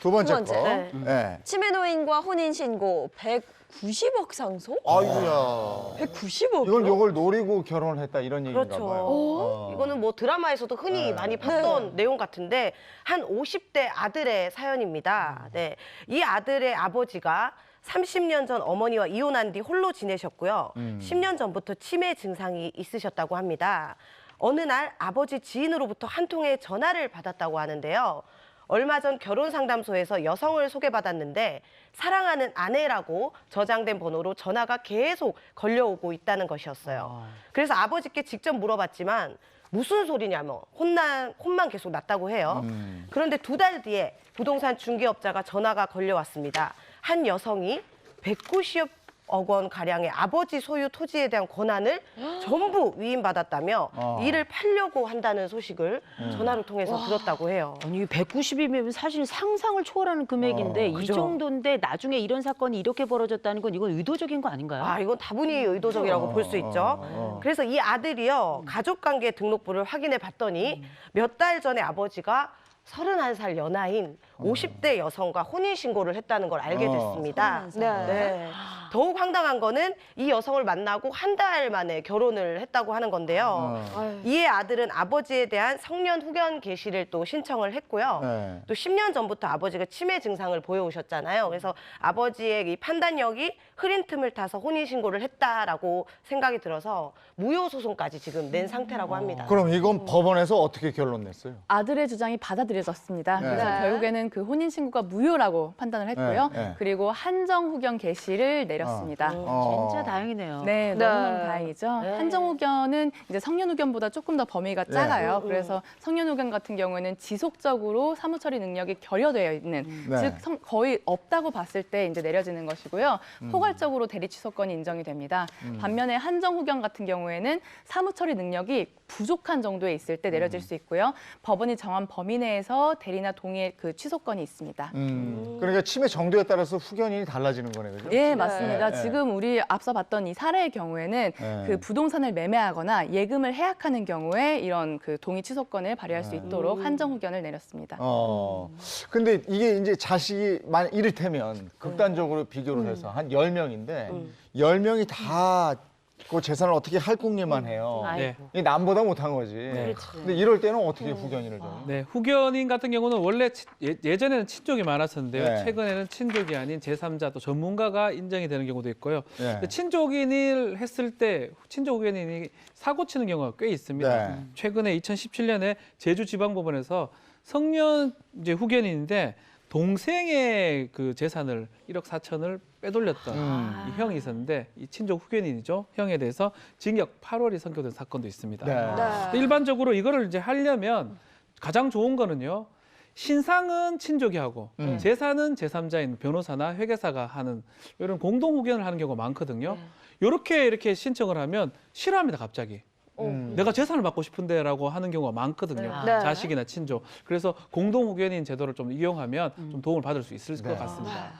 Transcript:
두 번째, 두 번째. 거. 네. 네. 치매 노인과 혼인 신고 190억 상속? 아이고야. 190억이요? 이건 요걸 노리고 결혼을 했다 이런 얘기인가 그렇죠. 봐요. 어. 이거는 뭐 드라마에서도 흔히 네. 많이 봤던 내용 같은데 한 50대 아들의 사연입니다. 네. 이 아들의 아버지가 30년 전 어머니와 이혼한 뒤 홀로 지내셨고요. 10년 전부터 치매 증상이 있으셨다고 합니다. 어느 날 아버지 지인으로부터 한 통의 전화를 받았다고 하는데요. 얼마 전 결혼 상담소에서 여성을 소개받았는데 사랑하는 아내라고 저장된 번호로 전화가 계속 걸려오고 있다는 것이었어요. 그래서 아버지께 직접 물어봤지만 무슨 소리냐며 혼난 혼만 계속 났다고 해요. 그런데 두 달 뒤에 부동산 중개업자가 전화가 걸려왔습니다. 한 여성이 190 억 원 가량의 아버지 소유 토지에 대한 권한을 전부 위임받았다며 어. 이를 팔려고 한다는 소식을 전화를 통해서 들었다고 해요. 아니 190이면 사실 상상을 초월하는 금액인데 어, 이 그죠. 정도인데 나중에 이런 사건이 이렇게 벌어졌다는 건 이건 의도적인 거 아닌가요? 아, 이건 다분히 의도적이라고 볼 수 있죠. 어. 그래서 이 아들이요, 가족관계 등록부를 확인해 봤더니 몇 달 전에 아버지가 31살 연하인 50대 여성과 혼인신고를 했다는 걸 알게 어. 됐습니다. 31살. 네. 네. 더욱 황당한 거는 이 여성을 만나고 한 달 만에 결혼을 했다고 하는 건데요. 어. 이에 아들은 아버지에 대한 성년 후견 개시를 또 신청을 했고요. 네. 또 10년 전부터 아버지가 치매 증상을 보여오셨잖아요. 그래서 아버지의 이 판단력이 흐린 틈을 타서 혼인 신고를 했다라고 생각이 들어서 무효 소송까지 지금 낸 상태라고 합니다. 그럼 이건 법원에서 어떻게 결론 냈어요? 아들의 주장이 받아들여졌습니다. 네. 그래서 네. 결국에는 그 혼인 신고가 무효라고 판단을 했고요. 네, 네. 그리고 한정 후견 개시를 내 렸습니다. 어. 진짜 다행이네요. 네, 네. 너무너무 다행이죠. 네. 한정 후견은 이제 성년 후견보다 조금 더 범위가 네. 작아요. 음, 음. 그래서 성년 후견 같은 경우는 지속적으로 사무 처리 능력이 결여되어 있는 네. 즉 성- 거의 없다고 봤을 때 이제 내려지는 것이고요. 음. 포괄적으로 대리 취소권이 인정이 됩니다. 반면에 한정 후견 같은 경우에는 사무 처리 능력이 부족한 정도에 있을 때 음. 내려질 수 있고요. 법원이 정한 범위 내에서 대리나 동의 그 취소권이 있습니다. 음. 그러니까 치매 정도에 따라서 후견이 달라지는 거네, 그죠? 예, 맞습니다. 네, 네. 지금 우리 앞서 봤던 이 사례의 경우에는 네. 그 부동산을 매매하거나 예금을 해약하는 경우에 이런 그 동의 취소권을 발휘할 수 네. 있도록 한정 후견을 내렸습니다. 어. 근데 이게 이제 자식이 만 이를테면 극단적으로 비교를 해서 한 10명인데 열 10명이 다 그 재산을 어떻게 할 궁리만 해요. 네. 이게 남보다 못한 거지. 근데 이럴 때는 어떻게 후견인을 줘요? 네, 후견인 같은 경우는 원래 치- 예, 예전에는 친족이 많았었는데요. 네. 최근에는 친족이 아닌 제3자 또 전문가가 인정이 되는 경우도 있고요. 네. 근데 친족인을 했을 때 친족 후견인이 사고 치는 경우가 꽤 있습니다. 네. 최근에 2017년에 제주지방법원에서 성년 이제 후견인인데 동생의 그 재산을 1억 4천을 빼돌렸던 음. 이 형이 있었는데 이 친족 후견인이죠. 형에 대해서 징역 8월이 선고된 사건도 있습니다. 네. 네. 일반적으로 이거를 이제 하려면 가장 좋은 거는요. 신상은 친족이 하고 음. 재산은 제3자인 변호사나 회계사가 하는 이런 공동 후견을 하는 경우가 많거든요. 이렇게 이렇게 신청을 하면 싫어합니다, 갑자기. 음. 내가 재산을 받고 싶은데라고 하는 경우가 많거든요. 네. 자식이나 친족. 그래서 공동 후견인 제도를 좀 이용하면 좀 도움을 받을 수 있을 네. 것 같습니다.